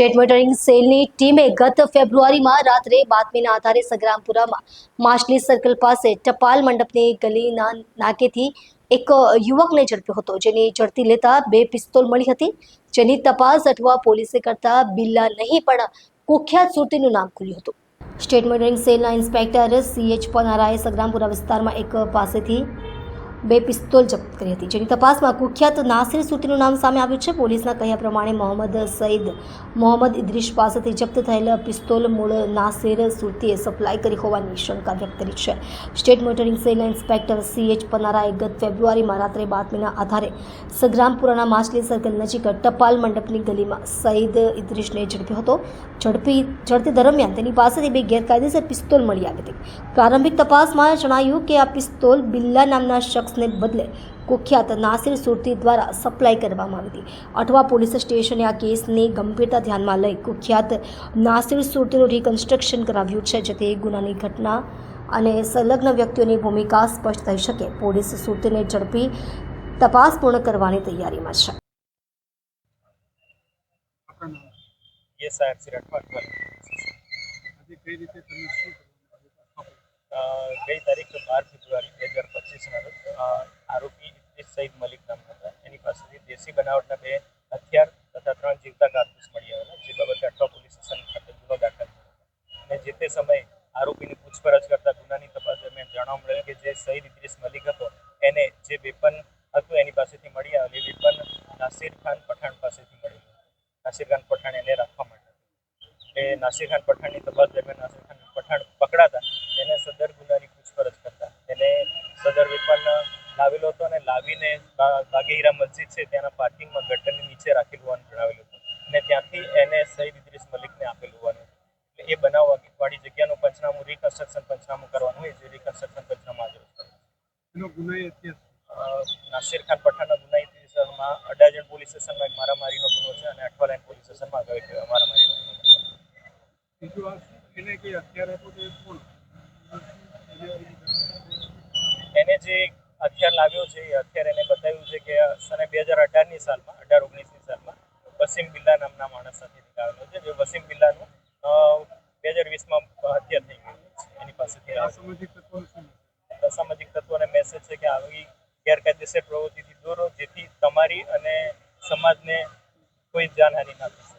State monitoring સેલની ટીમે ગત ફેબ્રુઆરીમાં રાત્રે બાતમીના આધારે સંગ્રામપુરામાં માછલી સર્કલ પાસે ટપાલ મંડપની ગલીના નાકેથી એક યુવકને ઝડપ્યો હતો. જેની ઝડપી લેતા બે પિસ્તોલ મળી હતી. જેની તપાસ અઠવા પોલીસે કરતા બિલ્લા નહીં, પણ કુખ્યાત સુરતીનું નામ ખુલ્યું હતું. સ્ટેટ મોનિટરિંગ સેલના ઇન્સ્પેક્ટર સીએચ પનારાએ સંગ્રામપુરા વિસ્તારમાં એક પાસેથી બે પિસ્તોલ જપ્ત કરી હતી. જેની તપાસમાં કુખ્યાત નાસિર સુતીનું નામ સામે આવ્યું છે. પોલીસના કહ્યા પ્રમાણે મોહમ્મદ સઈદ મોહમ્મદ ઇદ્રીશ પાસેથી જપ્ત થયેલ પિસ્તોલ મૂળ નાસિર સુરતીએ સપ્લાય કરી હોવાની શંકા વ્યક્ત કરી છે. સ્ટેટ મોટરિંગ સેલના ઇન્સ્પેક્ટર સીએચ પનારાએ ગત ફેબ્રુઆરીમાં રાત્રે બાતમીના આધારે સગ્રામપુરાના માછલી સર્કલ નજીક ટપાલ મંડપની ગલીમાં સઈદ ઇદ્રીશને ઝડપ્યો હતો. ઝડપી ઝડપી દરમિયાન તેની પાસેથી બે ગેરકાયદેસર પિસ્તોલ મળી આવી હતી. પ્રારંભિક તપાસમાં જણાયું કે આ પિસ્તોલ બિલ્લા નામના બોક્સને બદલે કુખ્યાત નાસિર સુરતી દ્વારા સપ્લાય કરવામાં આવી હતી. અઠવા પોલીસ સ્ટેશને આ કેસની ગંભીરતા ધ્યાનમાં લઈ કુખ્યાત નાસિર સુરતીનું રિકન્સ્ટ્રક્શન કરાવ્યું છે જેથી ગુનાની ઘટના અને સંલગ્ન વ્યક્તિઓની ભૂમિકા સ્પષ્ટ થઈ શકે. પોલીસ સુરતીને ઝડપી તપાસ પૂર્ણ કરવાની તૈયારીમાં છે. કઈ રીતે તમે શું ગઈ તારીખ બાર ફેબ્રુઆરી બે હજાર પચીસના રોજ સઈદ મલિક નામના હતા. એની પાસેથી દેશી બનાવટના બે હથિયાર તથા ત્રણ જીવતા કારતૂસ મળી આવેલા, જે બાબતે અઠવા પોલીસ સ્ટેશન ખાતે ગુનો દાખલ થયો અને જે તે સમયે આરોપીની પૂછપરછ કરતા ગુનાની તપાસ દરમિયાન જાણવા મળેલ કે જે સઈદ ઇદ્રીસ મલિક હતો, એને જે વેપન હતું એની પાસેથી મળી આવેલી વેપન નાસિર ખાન પઠાણ પાસેથી મળી નાસિર ખાન પઠાણ એને રાખવા માટે એટલે નાસિર ખાન પઠાણની તપાસ દરમિયાન નાસિર ખાન પઠાણ પકડાતા એને સદર ગુનાની લાવેલો હતો અને લાવીને બાગેહીરા મસ્જિદ છે ત્યાંના પાર્કિંગમાં ગટરની નીચે રાખેલું હોવાનું જણાવેલું હતું. અને ત્યાંથી એને સહીદ ઇદ્રીસ મલિકને આપેલું હોવાનું એટલે એ બનાવ વાળી જગ્યાનું પંચનામું રિકન્સ્ટ્રક્શન પંચનામું કરવાનું હોય જે રિકન્સ્ટ્રક્શન પંચનામું આજે. એનો ગુનાહી નાસિર ખાન પઠાણના ગુનાહિત વિસ્તારમાં અડાજણ પોલીસ સ્ટેશનમાં એક મારામારીનો ગુનો છે અને અઠવાલાઈન પોલીસ સ્ટેશનમાં ગયો છે મારામારીનો ગુનો છે. બીજું આ એને કઈ હથિયાર તો કોણ? એને જે હથિયાર લાવ્યો છે એ હથિયાર એને બતાવ્યું છે કે સને બે હજાર અઢારની સાલમાં અઢાર ઓગણીસની સાલમાં વસીમ બિલ્લા નામના માણસ સાથે નીકળેલો છે જે વસીમ બિલ્લાનું બે હજાર વીસમાં હત્યા થઈ ગઈ છે એની પાસેથી આ આ સામાજિક તત્વોનું શું અસામાજિક તત્વોને મેસેજ છે કે આવી ગેરકાયદેસર પ્રવૃત્તિથી દૂર જેથી તમારી અને સમાજને કોઈ જાનહાનિ ના થાય.